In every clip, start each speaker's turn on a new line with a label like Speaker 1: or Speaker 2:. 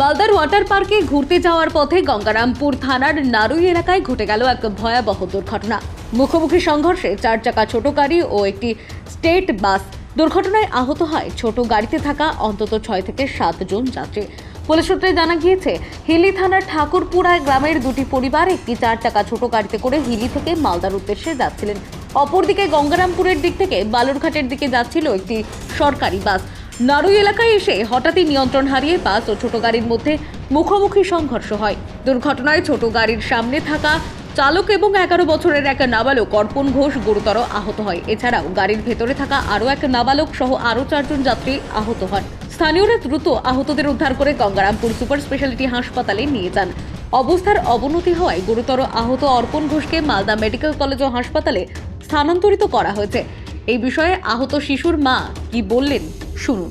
Speaker 1: মালদার ওয়াটার পার্কে ঘুরতে যাওয়ার পথে গঙ্গারামপুর থানার নারুই এলাকায় ঘটে গেল এক ভয়াবহ দুর্ঘটনা। মুখোমুখি সংঘর্ষে চার চাকা ছোট গাড়ি ও একটি স্টেট বাস দুর্ঘটনায় আহত হয় ছোট গাড়িতে থাকা অন্তত ছয় থেকে সাতজন যাত্রী। পুলিশ সূত্রে জানা গিয়েছে, হিলি থানার ঠাকুরপুরায় গ্রামের দুটি পরিবার একটি চার চাকা ছোট গাড়িতে করে হিলি থেকে মালদার উদ্দেশ্যে যাচ্ছিলেন। অপরদিকে গঙ্গারামপুরের দিক থেকে বালুরঘাটের দিকে যাচ্ছিল একটি সরকারি বাস। নারুই এলাকায় এসে হঠাৎই নিয়ন্ত্রণ হারিয়ে বাস ও ছোট গাড়ির মধ্যে মুখোমুখি সংঘর্ষ হয়। দুর্ঘটনায় ছোট গাড়ির সামনে থাকা চালক এবং এগারো বছরের এক নাবালক অর্পণ ঘোষ গুরুতর আহত হয়। এছাড়াও গাড়ির ভেতরে থাকা আরও এক নাবালক সহ আরও চারজন যাত্রী আহত হন। স্থানীয়রা দ্রুত আহতদের উদ্ধার করে গঙ্গারামপুর সুপার স্পেশালিটি হাসপাতালে নিয়ে যান। অবস্থার অবনতি হওয়ায় গুরুতর আহত অর্পণ ঘোষকে মালদা মেডিকেল কলেজ ও হাসপাতালে স্থানান্তরিত করা হয়েছে। এই বিষয়ে আহত শিশুর মা কি বললেন? শুনুন।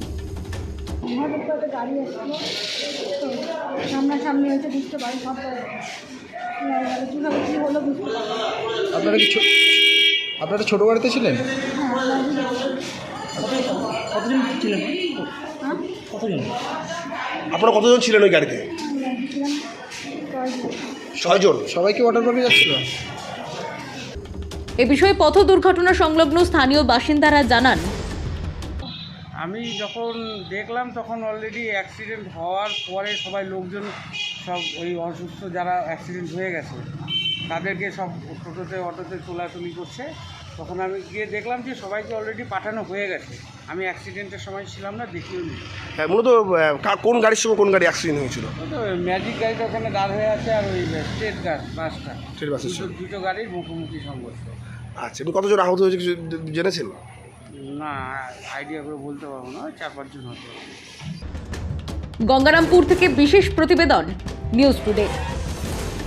Speaker 2: হঠাৎ গাড়ি এসলো তো সামনাসামনি হয়েছে বুঝতে পারি সব কীভাবে কী হলো বুঝতে পারি
Speaker 3: আপনারা কি ছো- আপনারা ছোটো গাড়িতে ছিলেন?
Speaker 2: হ্যাঁ
Speaker 4: কতজন ছিলেন?
Speaker 2: হ্যাঁ?
Speaker 4: কতজন
Speaker 5: আপনারা কতজন ছিলেন ওই গাড়িতে? ছয়জন।
Speaker 3: সবাইকে ওয়াটার পার্কে যাচ্ছিল?
Speaker 1: এ বিষয়ে পথ দুর্ঘটনা সংলগ্ন স্থানীয় বাসিন্দারা জানান।
Speaker 6: আমি যখন দেখলাম তখন অলরেডি অ্যাক্সিডেন্ট হওয়ার পরে সবাই লোকজন সব ওই অসুস্থ যারা অ্যাক্সিডেন্ট হয়ে গেছে, তাদেরকে সব টোটোতে, অটোতে তোলাতুলি করছে। তখন আমি গিয়ে দেখলাম যে সবাইকে অলরেডি পাঠানো হয়ে গেছে। আমি অ্যাক্সিডেন্টের সময় ছিলাম না দেখিও নি।
Speaker 5: হ্যাঁ মূলত আহ, কা- কোন গাড়ির সঙ্গে কোন গাড়ি অ্যাক্সিডেন্ট হয়েছিল?
Speaker 6: ওই তো ম্যাজিক গাড়িটা ওখানে দাঁড় হয়ে আছে আর ওই স্টেট গাছ বাসটা
Speaker 5: স্টেট বাসের
Speaker 6: দুটো
Speaker 5: সঙ্গে।
Speaker 6: দুটো গাড়ির মুখোমুখি সংঘর্ষ।
Speaker 5: আচ্ছা এমনি কতজন আহত হয়েছে কিছু জেনেছেন?
Speaker 6: না আইডিয়া করে বলতে পারব না ওই চার পাঁচজন হতো
Speaker 1: গঙ্গারামপুর থেকে বিশেষ প্রতিবেদন নিউজ টুডে